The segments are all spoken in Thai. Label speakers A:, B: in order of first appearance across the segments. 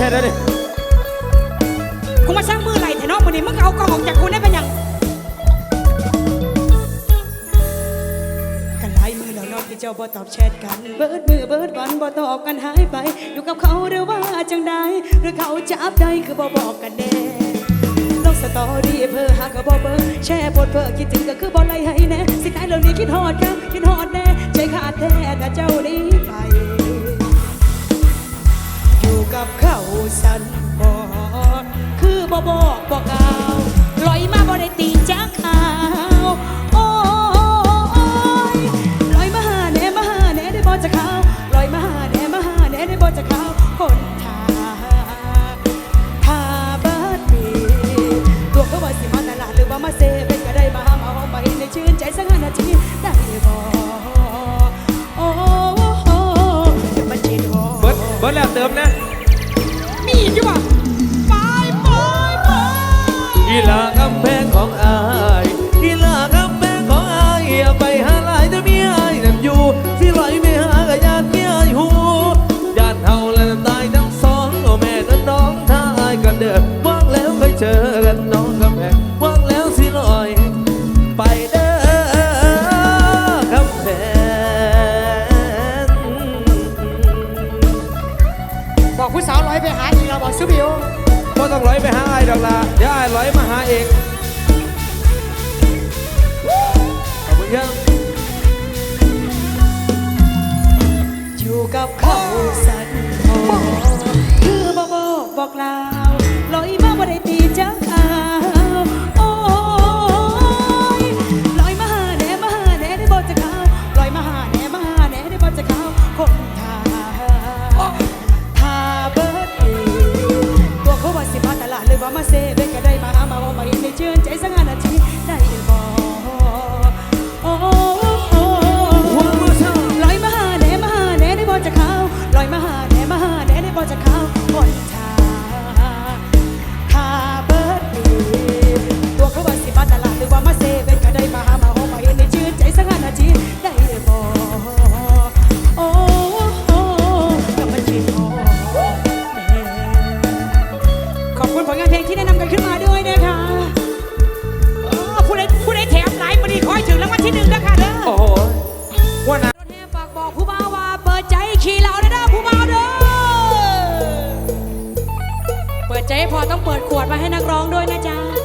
A: ท้ได้ดิ
B: กูมาสร้างมือไหลแถนอกมือนี่มึงเอากองออกจากกูได้เป็นยังกันหลายมือแล้วนอกที่เจ้าบ่ตอบแชทกัน เบิดมือเบิดวันบ่ตอบกันหายไป อยู่กับเขาหรือว่าจังใดหรือเขาจับได้คือบ่บอกกันแน่ลงสตอรี่เพอหากับบอเบิร์แชร์บทเพอคิดถึงก็คือบอลไล่ให้แน่สิ่งายเหล่านี้คิดฮอดกันคิดฮอดแน่ใจขาดแท้ถ้าเจ้าดี สันบอกคือบ่บอกบอกกล่าลอยมาบ่ได้ตีจ้าขาว นน้อ
A: งกำแพงว่างแล้วสิลอย ไปเด้อกำแพง
B: บอกผู้สาวลอยไปหาอีกแล้วบอกซื้อบิว
A: ก็ต้องลอยไปหาไอ้ดอกละเดี๋ยวไอ้ร้อยมาหาเองขอบคุณครับ
B: อยู่กับเขาสันพอคือบอกบอกบอกลาลอยมาบ่ได้ตีจัง
A: time
B: พอต้องเปิดขวดมาให้นักร้องด้วยนะจ๊ะ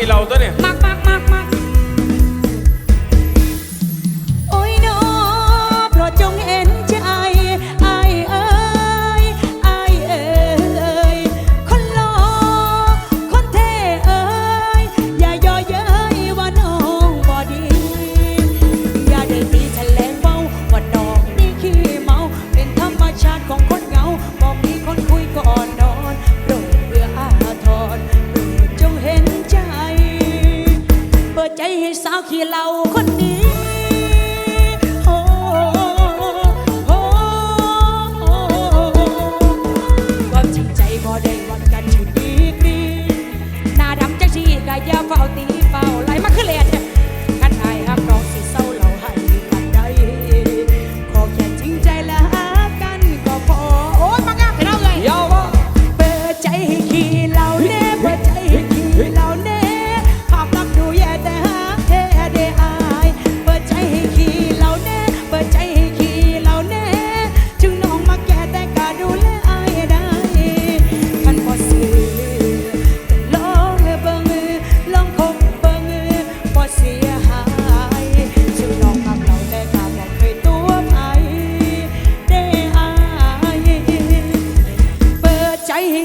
B: กี่เราตัวเนี่ย ม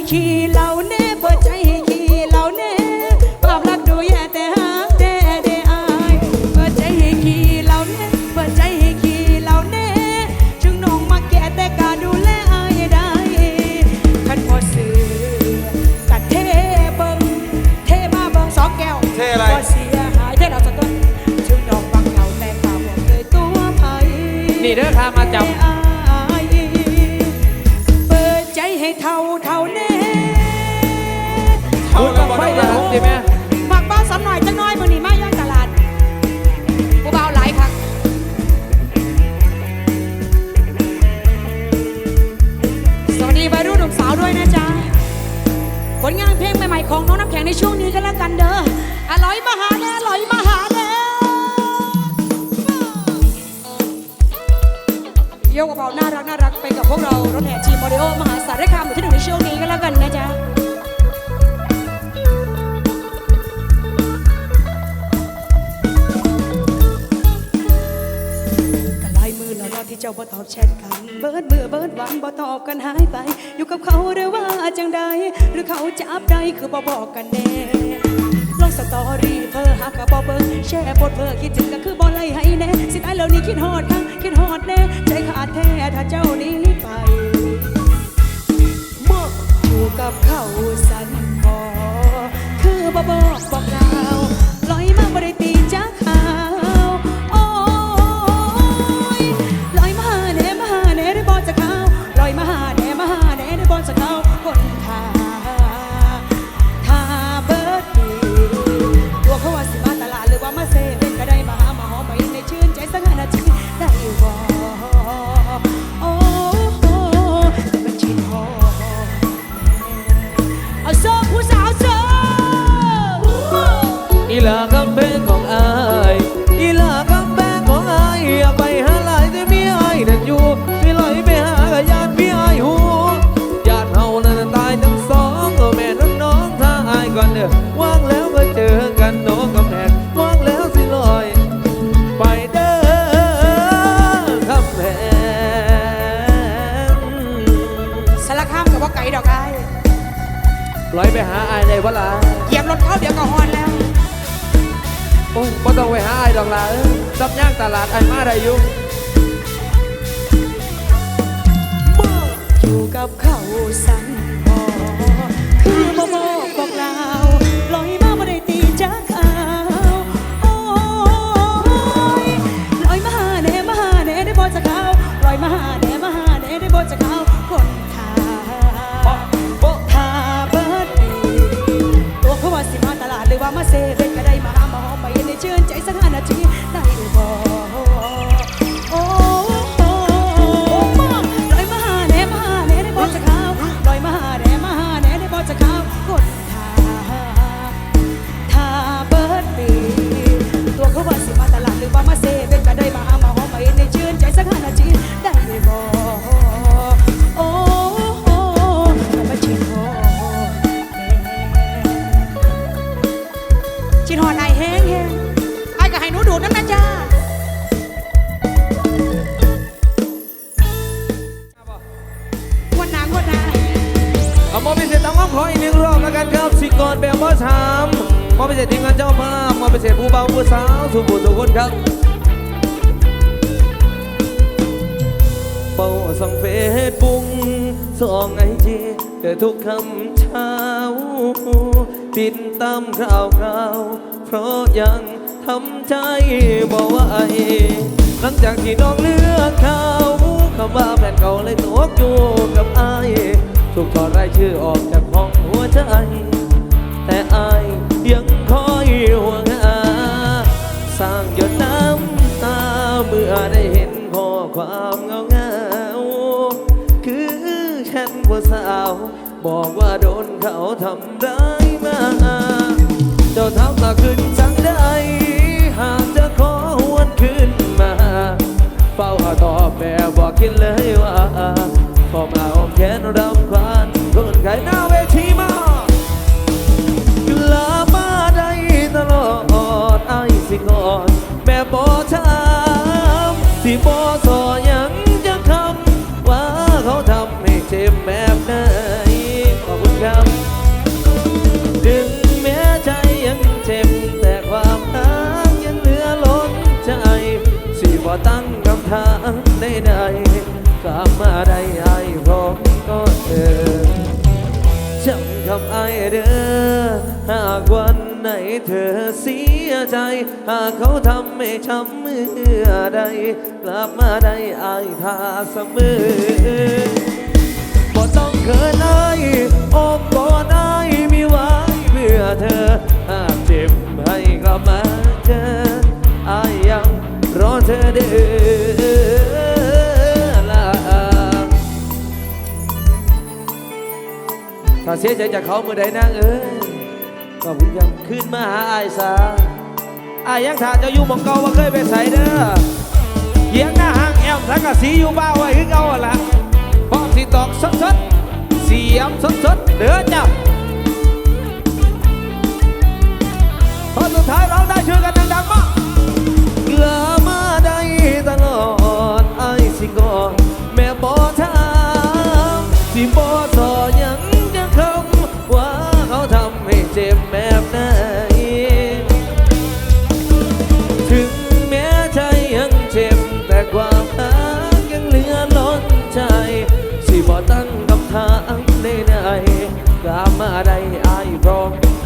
B: ให้ขี้เหล่าแน่เปิดใจให้ขี้เหล่าแน่ความรักดูแย่แต่หากแต่ได้อายเปิดใจให้ขี้เหล่าแน่เปิดใจให้ขี้เหล่าแน่จึงน้องมาแก่แต่กาดูแลอายได้ขันพอซื้อกัดเทเบิงเทมาเบิงสองแก้ว
A: เท่อะไร
B: บ่เสียหายเท่เราจะต้นจึงน้องฟังเราแต่ป่าบอกเลยตัวไผ่
A: นี่เด้อค่ะมาจับ
B: อายเปิดใจให้เท่า เท่าแน่
A: เอากับได้อบสิแม่
B: ฝากเบาสำหน่อยจังน้อยมือนี้มาย่างตลาดผู้เบาหลายครับสวัสดีวัยรุ่นหนุ่มสาวด้วยนะจ๊ะผลงานเพลงใหม่ๆของน้องน้ำแข็งในช่วงนี้ก็แล้วกันเด้ออร่อยมหาแน่อร่อยมหาแน่โยกกระเป๋าน่ารักน่ารักไปกับพวกเรารถแห่ทีมโมเดลมหาสารคามอยู่ที่หนึ่งในช่วงนี้ก็แล้วกันนะจ๊ะ ที่เจ้าบ่ตอบแชทกัน เบิดเบื่อเบิดหวันบ่ตอบกันหายไป อยู่กับเขาหรือว่าจังใด หรือเขาจับได้คือบ่บอกกันแน่ลงสตอรี่เพ้อหักกับบ่เบิ่งแชร์โพสต์เพ้อคิดถึงก็คือบ่ไล่ให้แน่สิได้แล้วนี่คิดฮอดค่ะคิดฮอดแน่ใจขาดแท้ถ้าเจ้านี้ไปมอกอยู่กับเขาสันพอคือบ่บอกบอกกล่ ว่า
A: งแล้วก็เจอกันโนกำแพงว่างแล้วสิลอย ไปเด้อคำแพง
B: สารคามกับว่าไก่ดอกไอ้
A: ลอยไปหาอายได้บ่ล่ะ
B: เหยียบรถเขาเดี๋ยวก็ฮอนแล้ว
A: โอ้ยบ่ต้องไปหาอายดอกล่ะเอ้ยซับย่างตลาดอายมาได้อยู่
B: อยู่ เอามอ
A: พิเศษต้องอ้อมขออีกหนึ่งรอบแล้วกันครับสิก่อนแบบว่าถามมอพิเศษทีมงานเจ้าภาพมอพิเศษผู้เบาผู้สาวทุกผู้ทุกคนครับเป่าส่องเฟซบุ๊กส่องไอจีเกิดทุกคำเช้า ติดตามข่าวคราว เพราะยังทำใจบอกว่าไอหลังจากที่น้องเลือกเขาคำว่าแฟนเก่าเลยตกอยู่กับ ชื่อออกจากห้องหัวใจ แต่อายยังคอยห่วงหาสร้างหยดน้ำตาเมื่อได้เห็นข้อความเงาเงาคือแชทผู้สาว บอกว่าโดนเขาทำร้ายมา เจ้าทำมาขึ้นจังได้ หากจะขอหวนขึ้นมา เฝ้าตอบแบบบอกคิดเลยว่าพอมาำทางได้ใดกลับมาได้ไอ้พร้อมก็เธอจำคำไอ้ายเด้อหากวันไหนเธอเสียใจ หากเขาทำให้ช้ำเมื่อใด กลับมาได้ไอ้ายท่าเสมอบ่ต้องเขินไอ้ายอบกอดไอ้ายมีไว้เพื่อเธอ หากเจ็บให้กลับมา เธอเด้อลาถ้าเสียใจจากเขาเมื่อใดนางเอ้ยก็บุญยังขึ้นมาหาอายสาอายยังถาเจะอยู่หมองเก่าว่าเคยไปใส่เด้อเยียงหน้าห้างแอมสังกะสีอยู่บ้าไว้คือเก่าหั่นละพร้อมสิตอกสดสดเสียมสดสดเด้อจ้า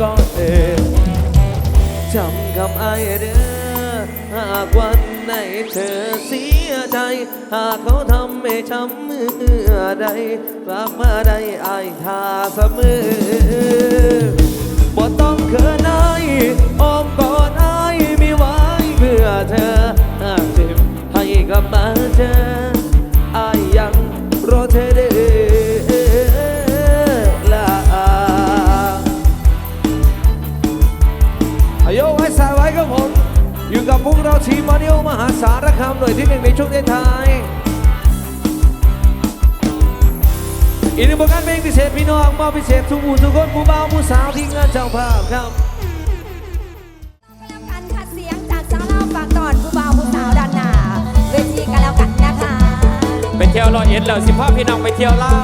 A: ร้อมก็เออจำคำไอ้ายเด้อหากวันไหนเธอเสียใจ หากเขาทำให้ช้ำเมื่อใดกลับมาได้ไอ้ายท่าเสมอบ่ต้องเขินไอ้ายอ้อมกอดไอ้ายมีไว้เพื่อเธอหากเจ็บให้กลับมาเจอไอ้ายยังรอเธอเด้ ทีมมาริโอมหาสารคามหน่วยที่หนึ่งในช่วงท้ายอีกหนึ่งผลงานเพลงพิเศษพี่น้องมอบพิเศษทุกผู้ทุกคนผู้บ่าวผู้สาวที่งานเจ้าภาพครับ
C: แล้วกันค่ะเสียงจากสาวเล่าฝากตอนผู้บ่าวผู้สาวด้านหน้าเวทีกันแล้วกันนะคะ
D: ไปเที่ยวรอยเอ็ดแล้วสิพ่อพี่น้องไปเที่ยวเล่า